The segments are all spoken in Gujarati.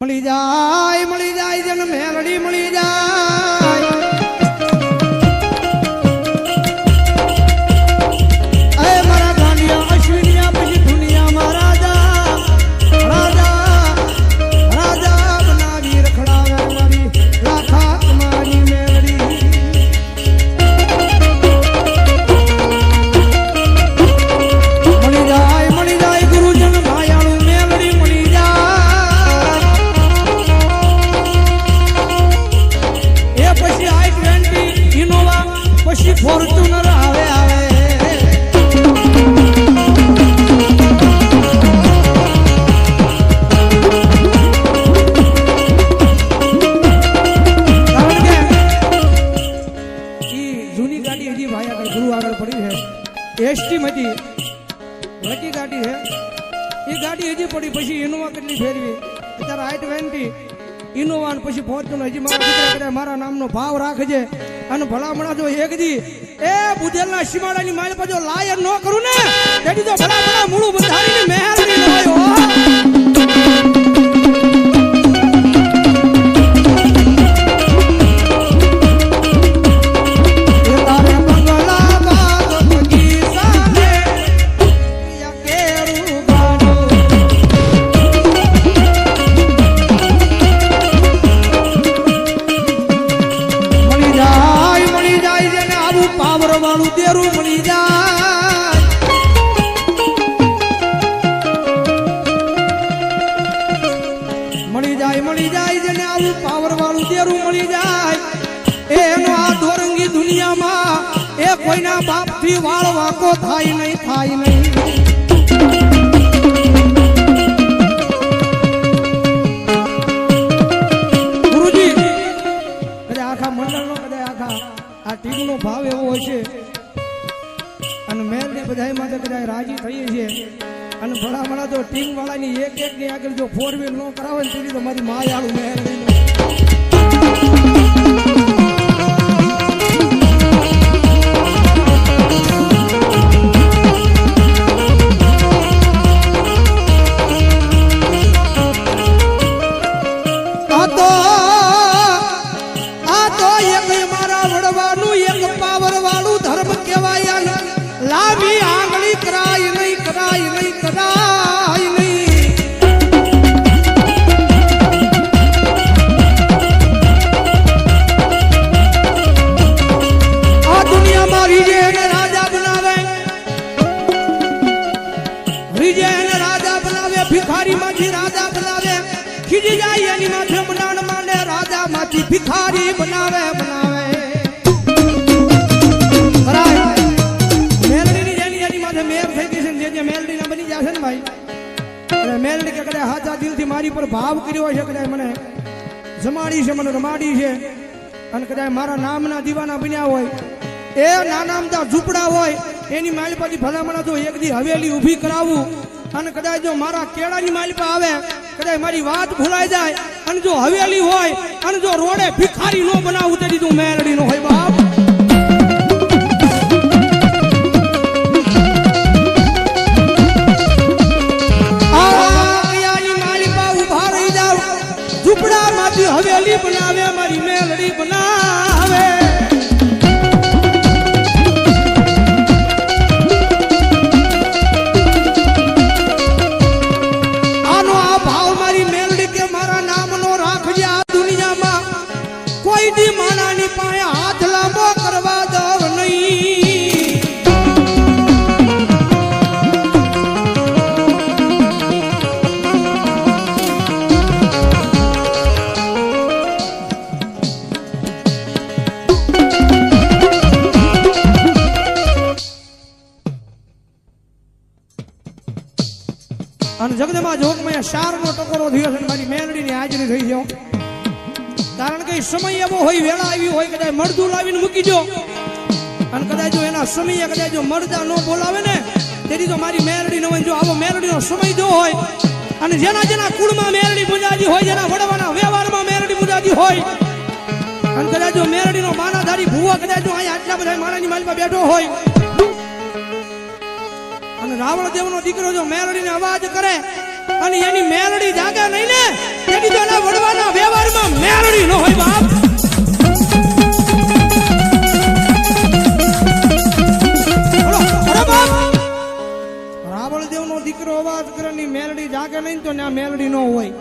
મળી જાય મળી જાય જન મેલડી મળી જાય. કેટલી ફેરવી. અત્યારે આઈ ટ્વેન્ટી ઇનોવા ને પછી ફોર્ચ્યુનર. હજી મારા દીકરા મારા નામનો ભાવ રાખજે. અને ભલામણા જો એક દી, એ બુધેલના સીમાડાની માલ પર જો લાયર ન કરું ને ન હોય કોઈના બાપથી વાળ વાંકો થાય નહીં થાય નહીં. ધર્મ કહેવાય. લાંબી આંગળી કરાય નહીં કરાય નહીં કરાય નહીં. ભિખારી બનાવે. કદાચ હાચા દિલથી મારી પર ભાવ કર્યો છે, કદાચ મને જમાડી છે, મને રમાડી છે, અને કદાચ મારા નામના દીવાના બન્યા હોય, એ નાના અમથા ઝૂંપડા હોય, એની માલિપાથી ભલામણા તો એક દી હવેલી ઊભી કરાવું, અને કદાચ જો મારા કેળાની માલિપા આવે, કદાચ મારી વાત ભૂલાઈ જાય, અને જો હવેલી હોય, અને જો રોડે ભિખારી નો બનાવું, તેથી તું મેલડી નો હોય બાપ. જગદમાં જોગમાં શારનો ટકોરો થયો છે મારી મેલડીની હાજરી થઈ ગયો. કારણ કે સમય એવો હોય, વેળા આવી હોય, કદાચ મળદું લાવીને મૂકી જો અને કદાચ જો એના સમયે કદાચ જો મળદા ન બોલાવે ને, તેથી તો મારી મેલડી ન જો આવો મેલડીનો સમય જો હોય, અને જેના જેના કુળમાં મેરડી મુજાજી હોય, જેના વડવાના વ્યવહારમાં મેરડી મુજાજી હોય, અને કદાચ જો મેલડીનો માનાધારી ભૂવા કદાચ જો અહીંયા આટલા બધા માણાની માલમાં બેઠો હોય રાવણ દેવ નો દીકરો જો મેલડીને અવાજ કરે અને એની મેલડી જાગે નહીં ને તેની તો એના વડવાના વ્યવહારમાં મેલડી ન હોય બાપ. રાવણ દેવ નો દીકરો અવાજ કરે ની મેલડી જાગે નહીં તો ના મેલડી નો હોય.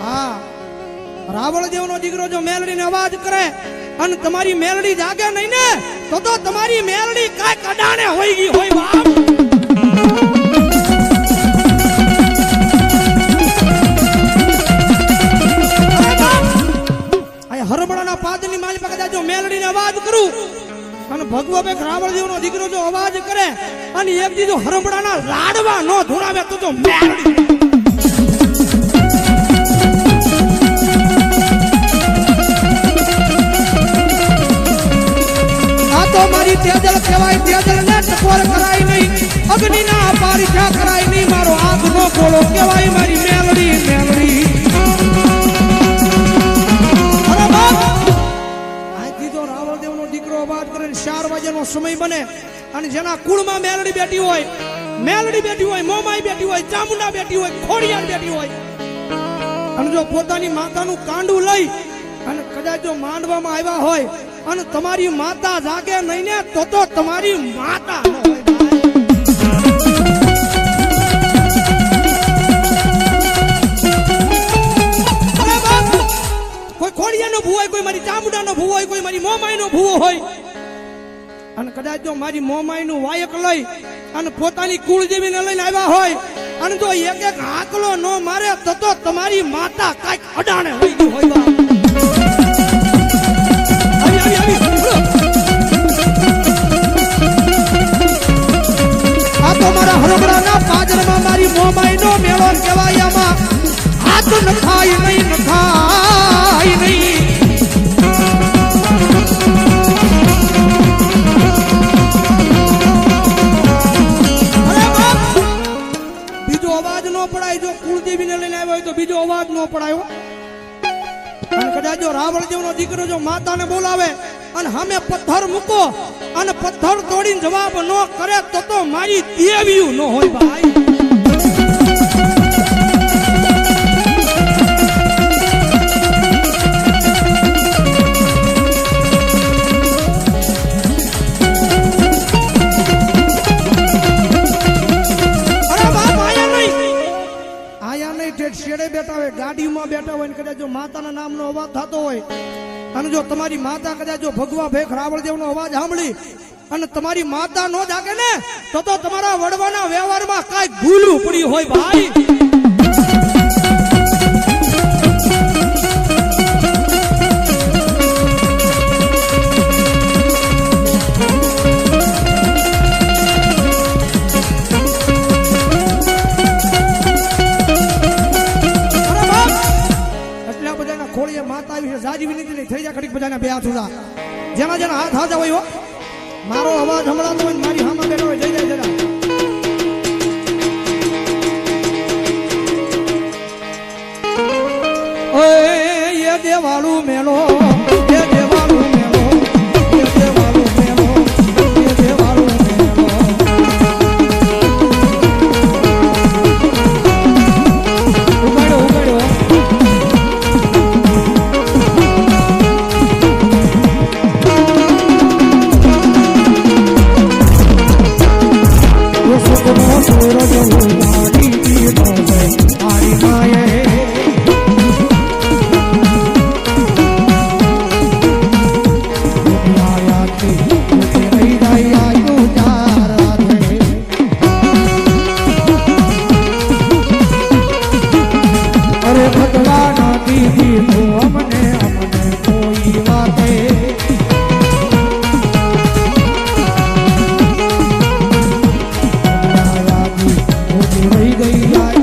હા રાવણ દેવ દીકરો જો મેલડીને અવાજ કરે અને તમારી મેલડી જાગે નહીં ને તો તો તમારી મેલડી કાંઈક અડાણે હોઈ ગઈ હોય બાપ. હરબડાના પાદની પાસે જો મેલડીને અવાજ કરું, અને ભગવો બે રાવળ દેવનો દીકરો જો અવાજ કરે, અને એક દીધો હરબડાના લાડવા નો ધોળાવે તો જો તો મારી તેજલ કહેવાય, તેજલ ને ટકોર કરાય નહીં. અગ્નિના પારીખા કરાય નહીં. મારો આગનો ગોળો કહેવાય મારી મેલડી મેલડી. ને સમય બને અને જેના કુળમાં મેલડી બેઠી હોય, મેલડી બેઠી હોય, મોમાઈ બેઠી હોય, ચામુંડા બેઠી હોય, ખોડિયાર બેઠી હોય, અને જો પોતાની માતાનું કાંડું લઈ અને કદાચ જો માંડવામાં આવ્યા હોય અને તમારી માતા જાગે નહીં ને, તો તો તમારી માતા હોય! કોઈ ખોડિયાનો ભૂવો હોય, કોઈ મારી ચામુંડાનો ભૂવો હોય, કોઈ મારી મોમાઈનો ભૂવો હોય અને કદાચ જો મારી મોમાઈનું વાયક લઈ અને પોતાની કુળદેવીને લઈને આવ્યા હોય, અને જો એક એક આંકલો ન મારે, તો તો તમારી માતા કાંઈક અડાણે હોઈ ગયું હોય મોમાઈનો મેળો કહેવાય આમાં. હાથ નખાય નહીં નખાય નહીં. બીજો અવાજ ન પડાય, જો કુળદેવીને લઈને આવ્યો હોય તો બીજો અવાજ ન પડાયો. અને જો રાવણ દેવનો દીકરો જો માતાને બોલાવે અને હમે પથ્થર મૂકો અને પથ્થર તોડીને જવાબ ન કરે તો તો મારી દેવ્યું ન હોય ભાઈ. જો તમારી માતા કદાચ જો ભગવા ભેખ રાવળ દેવનો અવાજ સાંભળી અને તમારી માતા નો જાગે ને, તો તો તમારા વડવાના વ્યવહારમાં કાંઈ ભૂલું પડ્યું હોય ભાઈ. ઘડીક બધાના બે હાથ ઉડા જેના જેના હાથ હાથ હોય મારો અવાજ હમણાં હોય મારી હામાં બેઠો હોય. જઈ જાય જરા. દેવાળું મેલો. गई